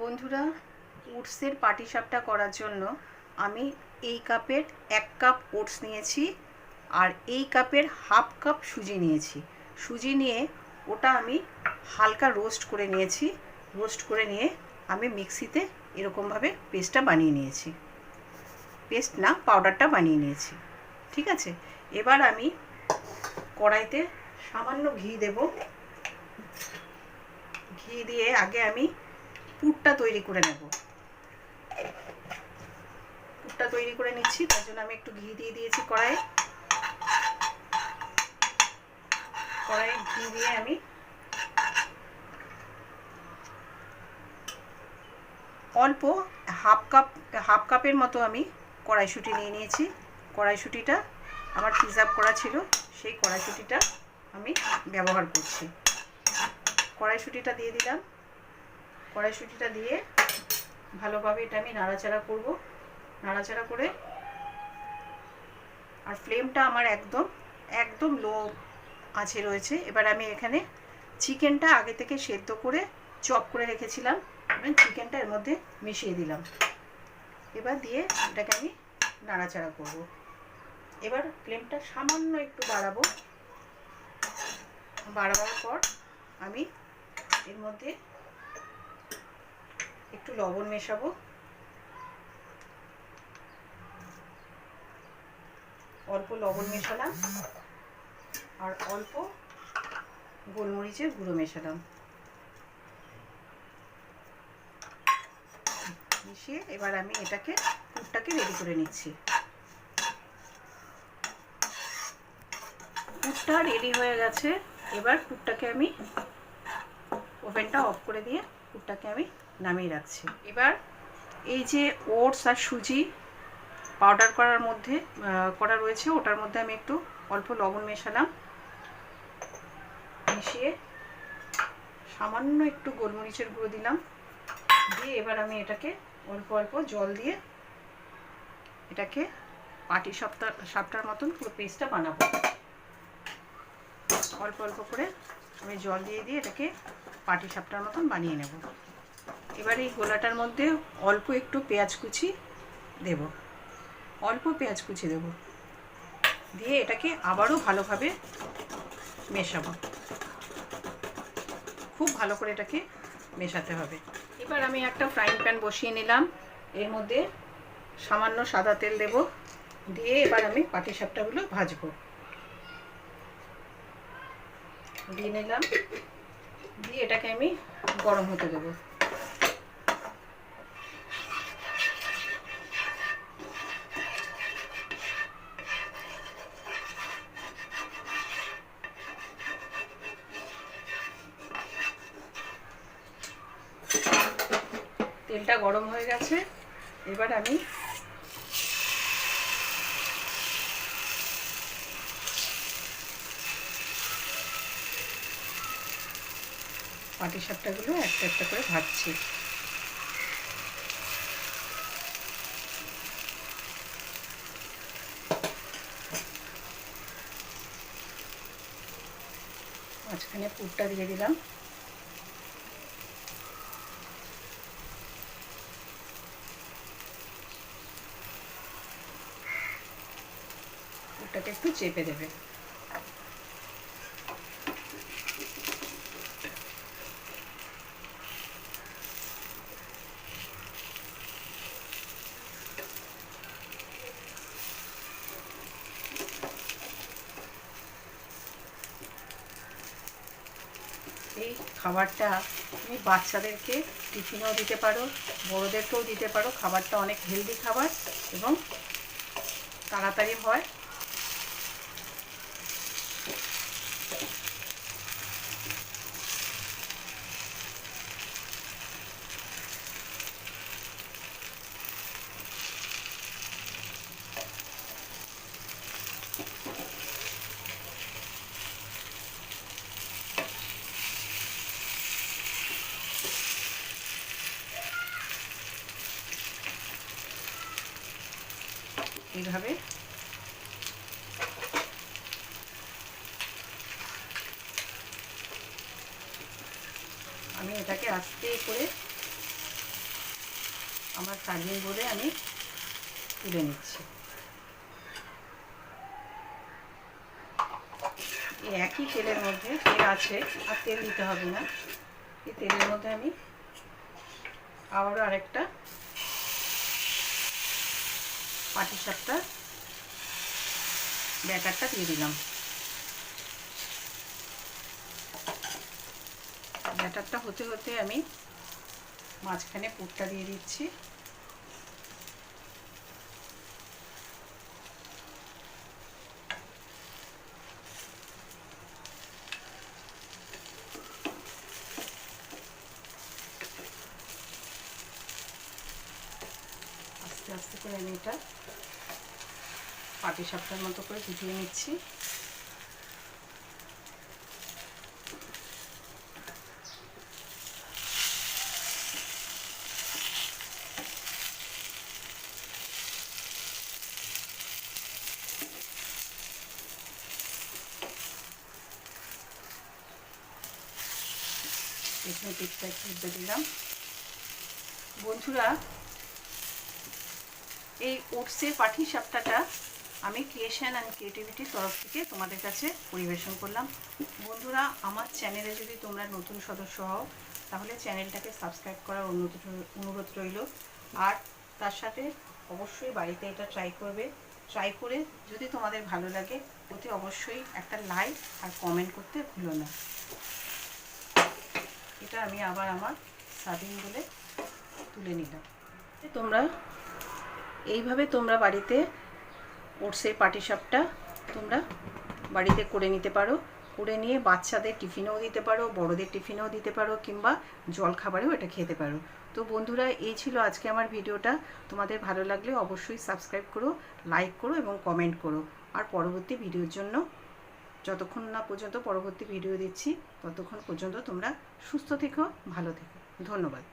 বন্ধুরা, ওটসের পাটিসাপটা করার জন্য আমি এই কাপের এক কাপ ওটস নিয়েছি আর এই কাপের হাফ কাপ সুজি নিয়েছি। সুজি নিয়ে ওটা আমি হালকা রোস্ট করে নিয়েছি। রোস্ট করে নিয়ে আমি মিক্সিতে এরকমভাবে পেস্টটা বানিয়ে নিয়েছি। পেস্ট না, পাউডারটা বানিয়ে নিয়েছি। ঠিক আছে? এবার আমি কড়াইতে সামান্য ঘি দেব। ঘি দিয়ে আগে আমি পুরটা তৈরি করে নেব। পুরটা তৈরি করে নিচ্ছি, তার জন্য আমি একটু ঘি দিয়ে দিয়েছি কড়াইয়ে। কড়াইয়ে ঘি দিয়ে আমি অল্প হাফ কাপ, হাফ কাপের মতো আমি কড়াইশুঁটি নিয়ে নিয়েছি। কড়াইশুঁটিটা আমার প্রিজার্ভ করা ছিল, সেই কড়াইশুঁটিটা আমি ব্যবহার করছি। কড়াইশুঁটিটা দিয়ে দিলাম। কড়াইশুঁটিটা দিয়ে ভালোভাবে এটা আমি নাড়াচাড়া করব। নাড়াচাড়া করে আর ফ্লেমটা আমার একদম একদম লো আছে রয়েছে। এবার আমি এখানে চিকেনটা আগে থেকে সেদ্ধ করে চপ করে রেখেছিলাম। এবার চিকেনটা এর মধ্যে মিশিয়ে দিলাম। এবার দিয়ে এটাকে আমি নাড়াচাড়া করব। এবার ফ্লেমটা সামান্য একটু বাড়াবো। বাড়াবার পর আমি এর মধ্যে একটু লবণ মেশাবো। অল্প লবণ মেশালাম আর অল্প গোলমরিচের গুঁড়ো মেশালাম। মিশিয়ে এবার আমি এটাকে, পুরটাকে রেডি করে নিচ্ছি। পুরটা রেডি হয়ে গেছে। এবার পুরটাকে আমি ওভেনটা অফ করে দিয়ে পুরটাকে আমি নামিয়ে রাখছি। এবার এই যে ওটস আর সুজি পাউডার করার মধ্যে করা রয়েছে, ওটার মধ্যে আমি একটু অল্প লবণ মেশালাম। মিশিয়ে সামান্য একটু গোলমরিচের গুঁড়ো দিলাম। দিয়ে এবার আমি এটাকে অল্প অল্প জল দিয়ে এটাকে পাটি সপ্তাহ সাপটার মতন পুরো পেস্টটা বানাবো। অল্প অল্প করে আমি জল দিয়ে দিয়ে এটাকে পাটি সাপটার মতন বানিয়ে নেব। এবার এই গোলাটার মধ্যে অল্প একটু পেঁয়াজ কুচি দেব। অল্প পেঁয়াজ কুচি দেব। দিয়ে এটাকে আবারও ভালোভাবে মেশাবো। খুব ভালো করে এটাকে মেশাতে হবে। এবার আমি একটা ফ্রাইং প্যান বসিয়ে নিলাম। এর মধ্যে সামান্য সাদা তেল দেব। দিয়ে এবার আমি পাটি সাপটাগুলো ভাজবো। দিয়ে নিলাম। দিয়ে এটাকে আমি গরম হতে দেবো। তেলটা গরম হয়ে গেছে। এবার আমি পাটি সাপটাগুলো একটা একটা করে ভাজছি। মাঝখানে পুরটা দিয়ে দিলাম। পুরটাকে একটু চেপে দেবে। এই খাবারটা তুমি বাচ্চাদেরকে টিফিনেও দিতে পারো, বড়োদেরকেও দিতে পারো। খাবারটা অনেক হেলদি খাবার এবং তাড়াতাড়ি হয়। এইভাবে। আমি এটাকে আস্তে করে আমার সার্ভিং বলে আমি তুলে নিচ্ছি। একই তেলের মধ্যে তেল আছে, আর তেল দিতে হবে না। এই তেলের মধ্যে আমি আবারও আরেকটা পাটি সাপটা ব্যাটারটা দিয়ে দিলাম। ব্যাটারটা হতে হতে আমি মাঝখানে পুরটা দিয়ে দিচ্ছি। আস্তে আস্তে করে আমি এটা পাটি সাপটার মতো করে গুটিয়ে নিচ্ছি। এখানে টিপটা একটু দিলাম। বন্ধুরা, এই ওটসের পাঠি সাপটাটা আমি ক্রিয়েশন অ্যান্ড ক্রিয়েটিভিটির তরফ থেকে তোমাদের কাছে পরিবেশন করলাম। বন্ধুরা, আমার চ্যানেলে যদি তোমরা নতুন সদস্য হও, তাহলে চ্যানেলটাকে সাবস্ক্রাইব করার অনুরোধ অনুরোধ রইল। আর তার সাথে অবশ্যই বাড়িতে এটা ট্রাই করবে। ট্রাই করে যদি তোমাদের ভালো লাগে, অতি অবশ্যই একটা লাইক আর কমেন্ট করতে ভুলো না। এটা আমি আবার আমার সার্ভিং বলে তুলে নিলাম। তোমরা, এইভাবে তোমরা বাড়িতে ওটসের পাটিসাপটা তোমরা বাড়িতে করে নিতে পারো। করে নিয়ে বাচ্চাদের টিফিনেও দিতে পারো, বড়দের টিফিনেও দিতে পারো, কিংবা জল খাবারেও এটা খেতে পারো। তো বন্ধুরা, এই ছিল আজকে আমার ভিডিওটা। তোমাদের ভালো লাগলে অবশ্যই সাবস্ক্রাইব করো লাইক করো এবং কমেন্ট করো। আর পরবর্তী ভিডিওর জন্য যতক্ষণ না পর্যন্ত পরবর্তী ভিডিও দিচ্ছি, ততক্ষণ পর্যন্ত তোমরা সুস্থ থেকো, ভালো থেকো। ধন্যবাদ।